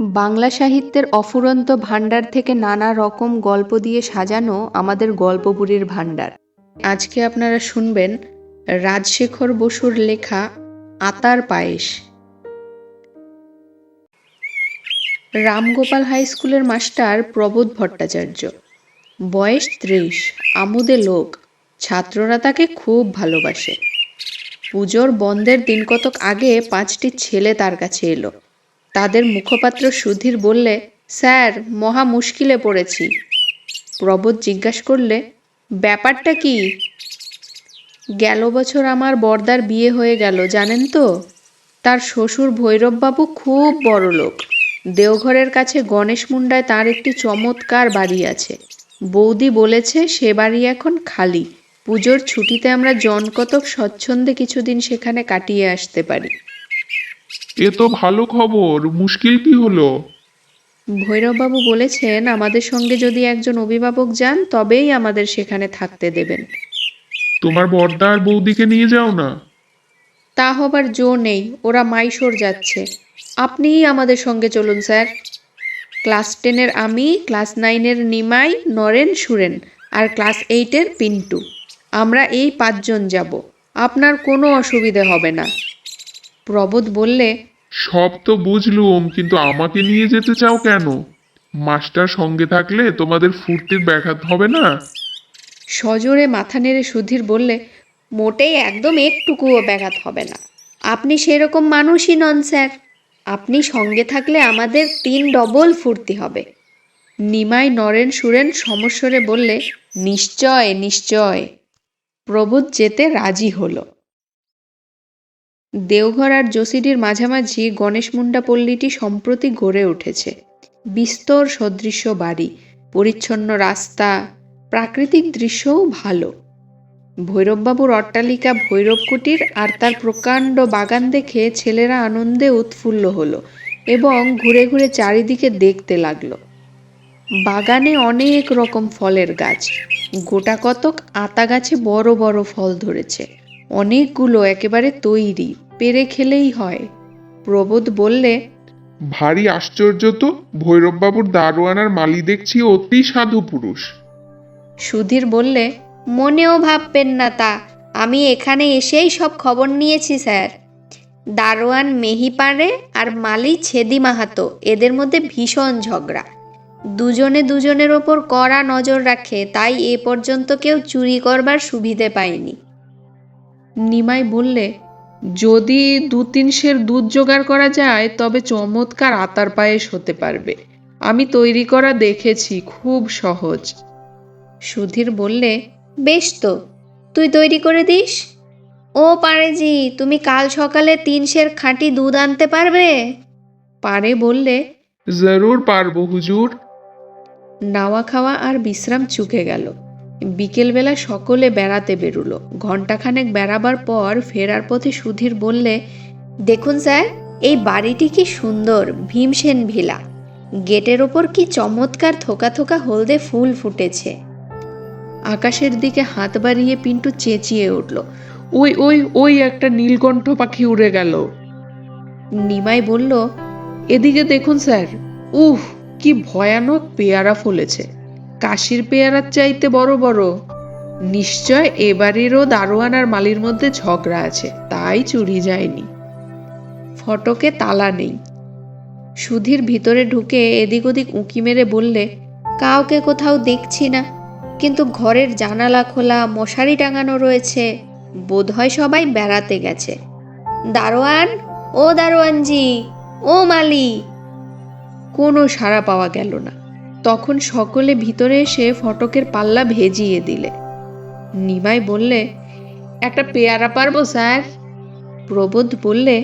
বাংলা সাহিত্যের অফুরন্ত ভাণ্ডার থেকে নানা রকম গল্প দিয়ে সাজানো আমাদের গল্পপুরীর ভাণ্ডার। আজকে আপনারা শুনবেন রাজশেখর বসুর লেখা আতার পায়েস রামগোপাল হাই স্কুলের মাস্টার প্রবোধ ভট্টাচার্য। বয়স ত্রিশ, আমুদে লোক, ছাত্ররা তাকে খুব ভালোবাসে। পুজোর বন্ধের দিন কতক আগে পাঁচটি ছেলে তার কাছে এলো। তাদের মুখপাত্র সুধীর বললে, স্যার, মহা মুশকিলে পড়েছি। প্রবোধ জিজ্ঞাসা করলে, ব্যাপারটা কি? গেল বছর আমার বর্দার বিয়ে হয়ে গেল, জানেন তো? তার শ্বশুর ভৈরববাবু খুব বড় লোক দেওঘরের কাছে গণেশ মুন্ডায় তার একটি চমৎকার বাড়ি আছে। বৌদি বলেছে সে বাড়ি এখন খালি। পুজোর ছুটিতে আমরা জনকতক স্বচ্ছন্দে কিছুদিন সেখানে কাটিয়ে আসতে পারি। এ তো ভালো খবর মুশকিল কি হলো? ভৈরববাবু বলেছেন আমাদের সঙ্গে যদি একজন অভিভাবক যান তবেই আমাদের সেখানে থাকতে দেবেন। তোমার বর্দা আর বৌদিকে নিয়ে যাও না? তা হবার জো নেই ওরা মাইশোর যাচ্ছে। আপনিই আমাদের সঙ্গে চলুন স্যার। ক্লাস টেনের আমি ক্লাস নাইনের নিমাই নরেন সুরেন আর ক্লাস এইটের পিন্টু। আমরা এই পাঁচজন যাব। আপনার কোনো অসুবিধে হবে না। প্রবোধ বললে সব তো বুঝলুম কিন্তু আমাকে নিয়ে যেতে চাও কেন? মাস্টার সঙ্গে থাকলে তোমাদের ফুর্তির ব্যাঘাত হবে না? সজোরে মাথা নেড়ে সুধীর বললে মোটেই একদম একটুকুও ব্যাঘাত হবে না। আপনি সেরকম মানুষই নন স্যার। আপনি সঙ্গে থাকলে আমাদের তিন ডবল ফুর্তি হবে। নিমাই নরেন সুরেন সমস্বরে বললে নিশ্চয় নিশ্চয়। প্রবোধ যেতে রাজি হলো। দেওঘর আর যোশীডির মাঝামাঝি গণেশ মুন্ডা পল্লীটি সম্প্রতি গড়ে উঠেছে। বিস্তর সদৃশ্য বাড়ি, পরিচ্ছন্ন রাস্তা, প্রাকৃতিক দৃশ্যও ভালো। ভৈরববাবুর অট্টালিকা ভৈরব কুটির আর তার প্রকাণ্ড বাগান দেখে ছেলেরা আনন্দে উৎফুল্ল হলো এবং ঘুরে ঘুরে চারিদিকে দেখতে লাগল। বাগানে অনেক রকম ফলের গাছ, গোটা কতক আতা গাছে বড় বড় ফল ধরেছে। অনেকগুলো একেবারে তৈরি। পেরে খেলেই হয়। প্রবোধ বললে ভারী আশ্চর্য তো ভৈরববাবুর দারোয়ান আর মালি দেখছি অতি সাধু পুরুষ। সুধীর বললে মনেও ভাববেন না তা আমি এখানে এসেই সব খবর নিয়েছি স্যার। দারোয়ান মেহি মেহিপাড়ে আর মালি ছেদি মাহাতো এদের মধ্যে ভীষণ ঝগড়া। দুজনে দুজনের ওপর কড়া নজর রাখে তাই এ পর্যন্ত কেউ চুরি করবার সুবিধে পায়নি। নিমাই বললে যদি দু তিন সের দুধ জোগাড় করা যায় তবে চমৎকার আতার পায়েস হতে পারবে। আমি তৈরি করা দেখেছি খুব সহজ। সুধীর বললে বেশ তো তুই তৈরি করে দিস? ও পারেজি তুমি কাল সকালে তিন সের খাঁটি দুধ আনতে পারবে? পারে বললে জরুর পারব হুজুর। নাওয়া খাওয়া আর বিশ্রাম চুকে গেল। বিকেলবেলা সকলে বেড়াতে বেরুলো। ঘণ্টাখানেক বেড়াবার পর ফেরার পথে সুধীর বললে দেখুন স্যার এই বাড়িটি কি সুন্দর ভীমসেন ভিলা। গেটের ওপর কি চমৎকার থোকা থোকা হলদে ফুল ফুটেছে আকাশের দিকে হাত বাড়িয়ে পিন্টু চেঁচিয়ে উঠল ওই ওই ওই একটা নীলকণ্ঠ পাখি উড়ে গেল। নিমাই বলল এদিকে দেখুন স্যার উহ কি ভয়ানক পেয়ারা ফলেছে। কাশির পেয়ারার চাইতে বড় বড়। নিশ্চয় এবারেরও দারোয়ান আর মালির মধ্যে ঝগড়া আছে, তাই চুরি যায়নি। ফটকে তালা নেই। সুধীর ভিতরে ঢুকে এদিক ওদিক উঁকি মেরে বললে, কাউকে কোথাও দেখছি না, কিন্তু ঘরের জানালা খোলা, মশারি টাঙানো রয়েছে, বোধহয় সবাই বেড়াতে গেছে। দারোয়ান, ও দারোয়ানজি, ও মালি! কোনো সাড়া পাওয়া গেল না। তখন সকলে ভিতরে এসে ফটকের পাল্লা ভেজিয়ে দিলে। নিমাই বললে একটা পেয়ারা পারব স্যার? প্রবোধ বললে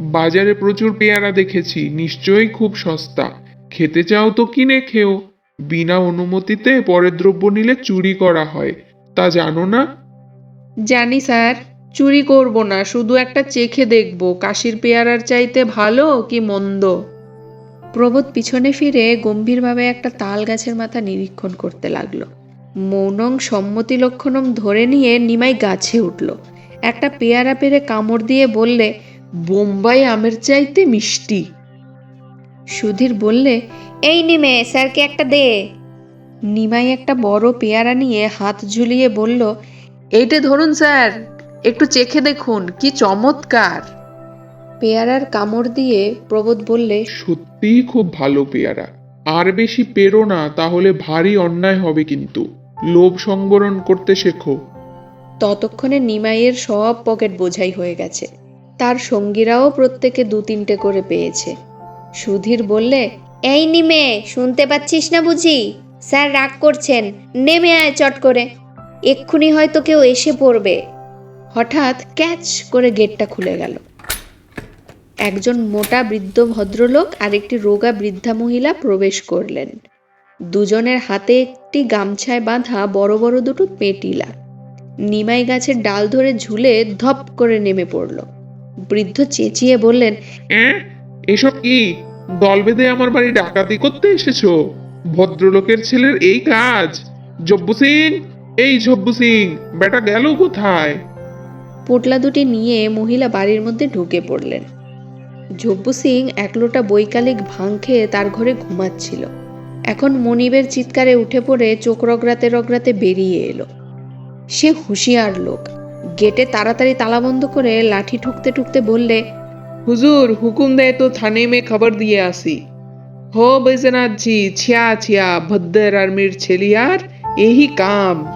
বাজারে প্রচুর পেয়ারা দেখেছি নিশ্চয়ই খুব সস্তা। খেতে চাও তো কিনে খেও। বিনা অনুমতিতে পরের দ্রব্য নিলে চুরি করা হয়। তা জানো না? জানি স্যার। চুরি করব না শুধু একটা চেখে দেখব কাশির পেয়ারার চাইতে ভালো কি মন্দ? প্রবোধ পিছনে ফিরে গম্ভীরভাবে একটা তাল গাছের মাথা নিরীক্ষণ করতে লাগল। মৌনং সম্মতি লক্ষণম ধরে নিয়ে নিমাই গাছে উঠল। একটা পেয়ারা পেরে কামড় দিয়ে বললে বোম্বাই আমের চাইতে মিষ্টি। সুধীর বললে এই নিমে স্যারকে একটা দে। নিমাই একটা বড় পেয়ারা নিয়ে হাত ঝুলিয়ে বলল এইটা ধরুন স্যার। একটু চেখে দেখুন কি চমৎকার। পেয়ারার কামড় দিয়ে প্রবোধ বললে সত্যিই খুব ভালো পেয়ারা। আর বেশি পেরো না তাহলে ভারী অন্যায় হবে কিন্তু। লোভ সংবরণ করতে শেখো। ততক্ষণে নিমাইয়ের সব পকেট বোঝাই হয়ে গেছে। তার সঙ্গীরাও প্রত্যেকে দু তিনটে করে পেয়েছে। সুধীর বললে এই নিমে শুনতে পাচ্ছিস না বুঝি? স্যার রাগ করছেন। নেমে আয় চট করে। এক্ষুনি হয়তো কেউ এসে পড়বে। হঠাৎ ক্যাচ করে গেটটা খুলে গেল। একজন মোটা বৃদ্ধ ভদ্রলোক আর একটি রোগা বৃদ্ধা মহিলা প্রবেশ করলেন। দুজনের হাতে একটি গামছায় বাঁধা বড় বড় দুটো পেটিলা। নিমাই গাছের ডাল ধরে ঝুলে ধপ করে নেমে পড়ল। বৃদ্ধ চেঁচিয়ে বললেন এসব কি? দল বেঁধে আমার বাড়ি ডাকাতি করতে এসেছ? ভদ্রলোকের ছেলের এই কাজ? জব্বু সিং এই জব্বু সিং বেটা গেল কোথায়? পোটলা দুটি নিয়ে মহিলা বাড়ির মধ্যে ঢুকে পড়লেন। জব্বু সিং একলোটা বৈকালিক ভাং খেয়ে তার ঘরে ঘুমাচ্ছিল। এখন মনিবের চিৎকারে উঠে পড়ে চোখ রগড়াতে রগড়াতে বেরিয়ে এলো। সে হুঁশিয়ার লোক। গেটে তাড়াতাড়ি তালাবন্ধ করে লাঠি ঠুকতে ঠুকতে বললে হুজুর হুকুম দেয় তো থানে মে খবর দিয়ে আসি। হো বৈজনাথজি ছিয়া ছিয়া ভদ্র আর মির ছেলিয়ার এই কাম।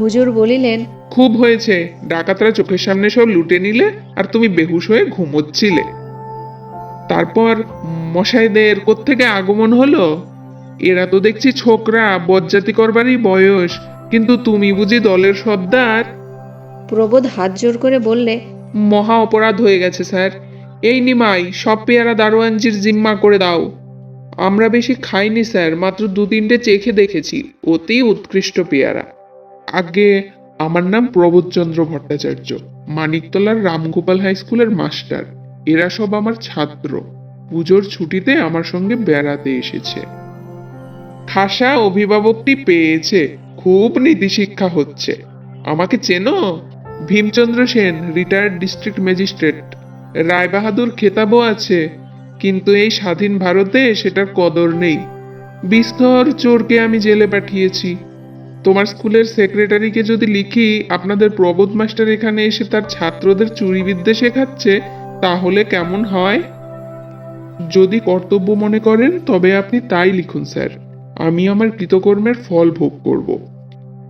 হুজুর বলিলেন খুব হয়েছে। ডাকাতরা চোখের সামনে সব লুটে নিলে আর তুমি বেহুশ হয়ে ঘুমোচ্ছিলে। তারপর মশাইদের কোত্থেকে আগমন হলো? এরা তো দেখছি ছোকরা বজ্জাতি করবারই বয়স কিন্তু তুমি বুঝি দলের সর্দার? প্রবোধ হাত জোর করে বললে মহা অপরাধ হয়ে গেছে স্যার। এই নিমাই সব পেয়ারা দারোয়ানজির জিম্মা করে দাও। আমরা বেশি খাইনি স্যার মাত্র দু তিনটে চেখে দেখেছি। অতি উৎকৃষ্ট পেয়ারা। আগে আমার নাম প্রবোধচন্দ্র ভট্টাচার্য। মানিকতলার রামগোপাল হাই স্কুলের মাস্টার। এরা সব আমার ছাত্র। পুজোর ছুটিতে আমার সঙ্গে বেড়াতে এসেছে। খাসা অভিভাবকটি পেয়েছে। খুব নীতিশিক্ষা হচ্ছে। আমাকে চেনো? Bhimchandra Sen retired district magistrate রায়বাহাদুর খেতাবও আছে। কিন্তু এই স্বাধীন ভারতে সেটার কদর নেই। বিস্তর চোরকে আমি জেলে পাঠিয়েছি। তোমার স্কুলের সেক্রেটারিকে যদি লিখি, আপনাদের প্রবোধ মাস্টার এখানে এসে তার ছাত্রদের চুরিবিদ্যা শেখাচ্ছে, তাহলে কেমন হয়? যদি কর্তব্য মনে করেন, তবে আপনি তাই লিখুন, স্যার। আমি আমার কৃতকর্মের ফল ভোগ করব।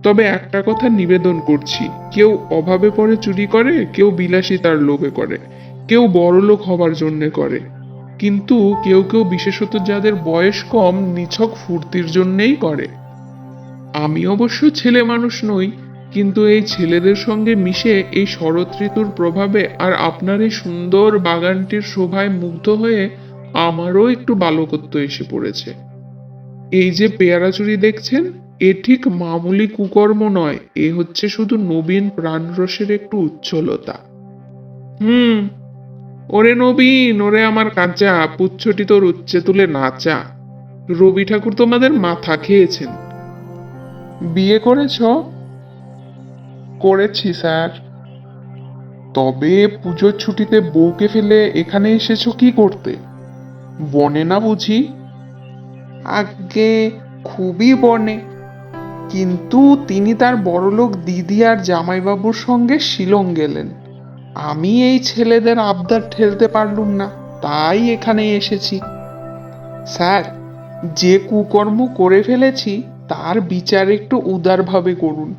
তবে একটা কথা নিবেদন করছি। কেউ অভাবে পড়ে চুরি করে, কেউ বিলাসিতার লোভে করে। কেউ বড়লোক হবার জন্যে করে। কিন্তু কেউ কেউ বিশেষত যাদের বয়স কম, নিছক ফুর্তির জন্যেই করে। আমি অবশ্য ছেলে মানুষ নই, কিন্তু এই ছেলেদের সঙ্গে মিশে এই শরৎ ঋতুর প্রভাবে আর আপনার এই সুন্দর বাগানটির শোভায় মুগ্ধ হয়ে আমারও একটু বালকত্ব এসে পড়েছে। এই যে পেয়ারা চুরি দেখছেন, এ ঠিক মামুলি কুকর্ম নয়, এ হচ্ছে শুধু নবীন প্রাণরসের একটু উচ্ছলতা। হুম, ওরে নবীন, ওরে আমার কাঁচা, পুচ্ছটি তোর উচ্চে তুলে নাচা। রবি ঠাকুর তোমাদের মাথা খেয়েছেন। বিয়ে করেছ? করেছি, স্যার। তবে পুজোর ছুটিতে বউকে ফেলে এখানে এসেছ কি করতে? বনে না বুঝি? আগে খুবই বনে। কিন্তু তিনি তার বড়লোক দিদি আর জামাইবাবুর সঙ্গে শিলং গেলেন। আমি এই ছেলেদের আবদার ঠেলতে পারলুম না, তাই এখানে এসেছি। স্যার, যে কুকর্ম করে ফেলেছি তার বিচার একটু উদারভাবে করুন।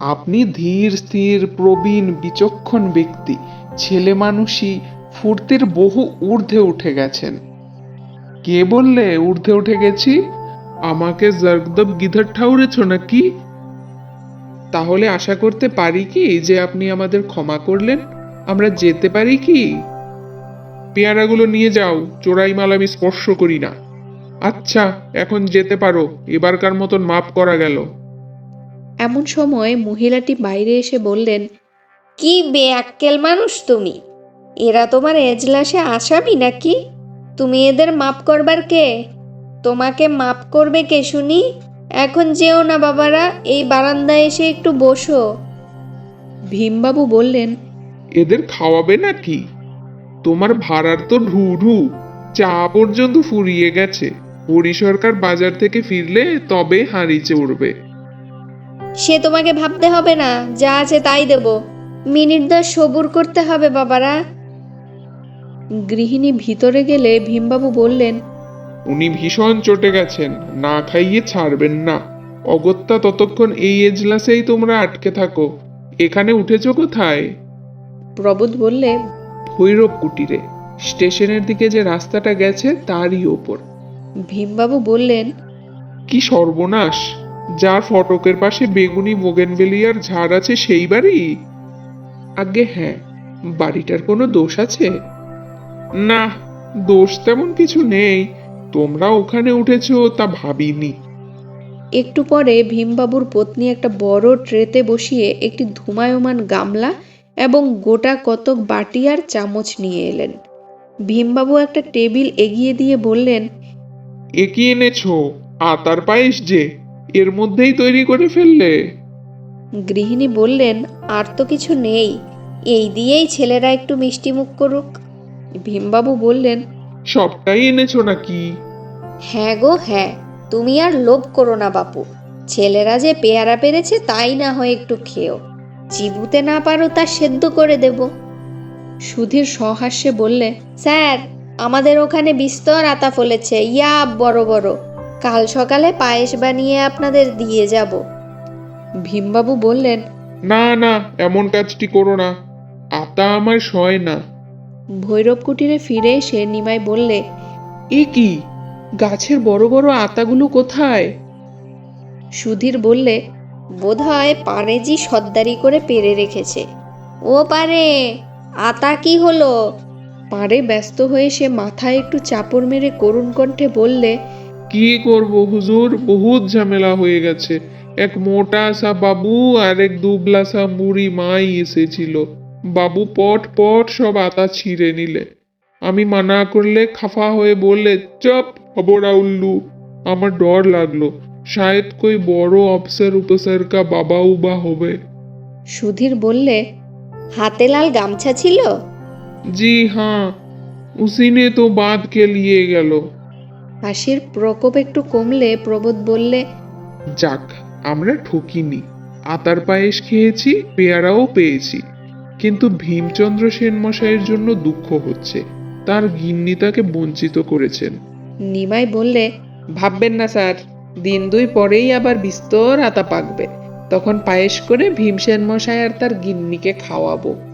আপনি ধীর, স্থির, প্রবীণ, বিচক্ষণ ব্যক্তি। ছেলে মানুষই ফুর্তির বহু ঊর্ধ্বে উঠে গেছেন। কে বললে ঊর্ধ্বে উঠে গেছি? আমাকে জগদব গিধার ঠাউরেছ নাকি? তাহলে আশা করতে পারি কি যে আপনি আমাদের ক্ষমা করলেন? আমরা যেতে পারি কি? পেয়ারাগুলো নিয়ে যাও চোরাই মাল আমি স্পর্শ করি না। আচ্ছা এখন যেতে পারো। এবারকার মতন মাপ করা গেল। এমন সময় মহিলাটি বাইরে এসে বললেন কি বেআক্কেল মানুষ তুমি? এরা তোমার এজলাসে আসামি নাকি? তুমি এদের মাপ করবার কে? তোমাকে মাপ করবে কে শুনি? এখন যেও না বাবারা এই বারান্দায় এসে একটু বসো। ভীমবাবু বললেন এদের খাওয়াবে নাকি? তোমার ভাড়ার তো ঢু ঢু চা পর্যন্ত ফুরিয়ে গেছে। হরি সরকার বাজার থেকে ফিরলে তবে হাঁড়ি চড়বে। সে তোমাকে ভাবতে হবে না যা আছে তাই দেব। মিনিট দশ সবুর করতে হবে বাবারা। গৃহিণী ভিতরে গেলে ভীমবাবু বললেন উনি ভীষণ চটে গেছেন না খাইয়ে ছাড়বেন না। অগত্যা ততক্ষণ এই এজলাসেই তোমরা আটকে থাকো। এখানে উঠেছো কোথায়? প্রবোধ বললে ভৈরব কুটিরে স্টেশনের দিকে যে রাস্তাটা গেছে তারই ওপর। ভীমবাবু বললেন কি সর্বনাশ! যার ফটকের পাশে বেগুনি বোগেনভেলিয়ার ঝাড় আছে সেই বাড়ি আগে হ্যাঁ বাড়িটার কোনো দোষ আছে? না দোষ তেমন কিছু নেই তোমরা ওখানে উঠেছো তা ভাবিনি। একটু পরে ভীমবাবুর পত্নী একটা বড় ট্রেতে বসিয়ে একটি ধুমায়মান গামলা এবং গোটা কতক বাটি আর চামচ নিয়ে এলেন। ভীমবাবু একটা টেবিল এগিয়ে দিয়ে বললেন এ কি এনেছো আতার পায়েস যে এর মধ্যেই তৈরি করে ফেললে। গৃহিণী বললেন আর তো কিছু নেই এই দিয়েই ছেলেরা একটু মিষ্টি মুখ করুক। ভীমবাবু বললেন সবটাই এনেছো নাকি? হ্যাঁ গো হ্যাঁ তুমি আর লোভ করো না বাপু ছেলেরা যে পেয়ারা পেরেছে তাই না হয় একটু খেও চিবুতে না পারো তা সেদ্ধ করে দেব। সুধীর সহাস্যে বললে স্যার আমাদের ওখানে বিস্তর আতা ফলেছে। ইয়া বড় বড়। কাল সকালে পায়েস বানিয়ে আপনাদের দিয়ে যাব। ভীমবাবু বললেন না না এমন কাজটি করো না। আতা আমার সয় না। ভৈরব কুটিরে ফিরে এসে নিমাই বললে এ কি? গাছের বড় বড় আতাগুলো কোথায়? সুধীর বললে বোধহয় পারেজি সর্দারি করে পেরে রেখেছে। ও পারে আতা কি হলো? পাড়ে ব্যস্ত হয়ে সে মাথায় একটু চাপড় মেরে করুণ কণ্ঠে বললে কি করব হুজুর? বহুত ঝামেলা হয়ে গেছে। এক মোটা সা বাবু আর এক দুবলা সা মুড়ি মাই এসেছিল। বাবু পট পট সব আতা ছিঁড়ে নিলে। আমি মানা করলে খাফা হয়ে বললে চপ হবরা উল্লু আমার ডর লাগল। শায়দ কই বড় অফিসার উপসার কা বাবা উবা হবে। সুধীর বললে হাতে লাল গামছা ছিল? জি হ্যাঁ উসি নে তো বাঁধ কে লিয়ে গেল। হাসির প্রকোপ একটু কমলে প্রবোধ বললে যাক আমরা ঠকিনি। আতার পায়েস খেয়েছি পেয়ারাও পেয়েছি। কিন্তু ভীমচন্দ্র সেন মশাইয়ের জন্য দুঃখ হচ্ছে। তার গিন্নি তাকে বঞ্চিত করেছেন। নিমাই বললে ভাববেন না স্যার দিন দুই পরেই আবার বিস্তর আতা পাকবে। তখন পায়েস করে ভীমসেন মশাই আর তার গিন্নিকে খাওয়াবো।